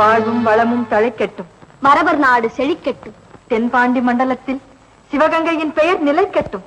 வாழ்வும் வளமும் தழைக்கட்டும். மரபர் நாடு செழிக்கட்டும். தென்பாண்டி மண்டலத்தில் சிவகங்கையின் பெயர் நிலைக்கட்டும்.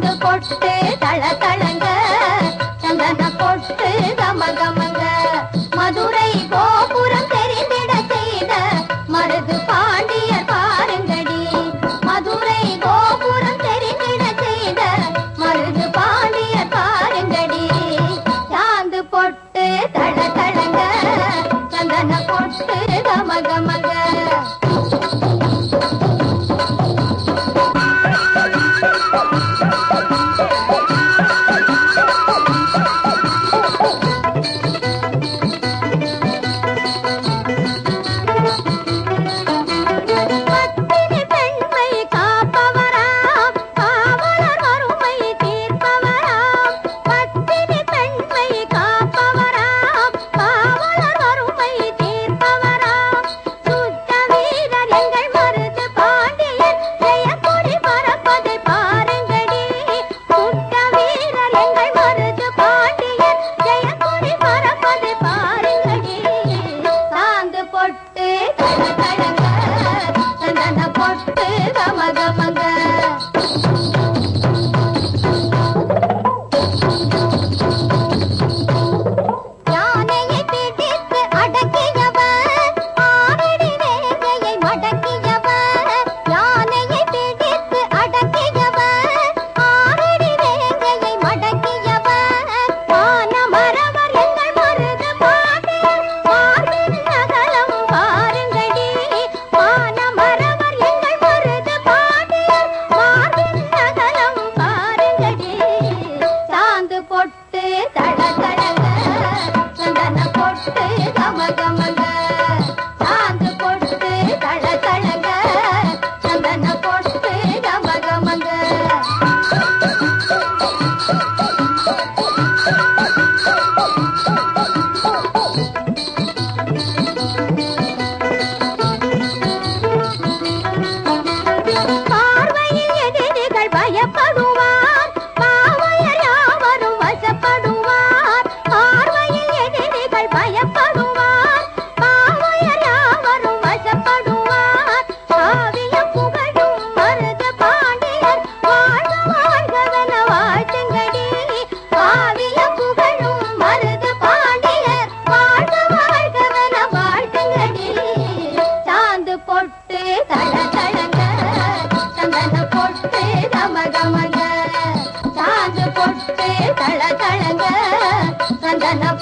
சாந்து கொட்டு தள தளங்க சந்தன கொட்டு கம கமங்க. மதுரை கோபுரம் தெரிந்திட செய்த மருது பாண்டியர் பாருங்கடி. மதுரை கோபுரம் தெரிந்திட செய்த மருது பாண்டியர் பாருங்கடி. சாந்து பொட்டு தள தளங்க சந்தன கொட்டு கம கமங்க.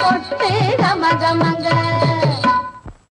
பொட்டு கமகமங்க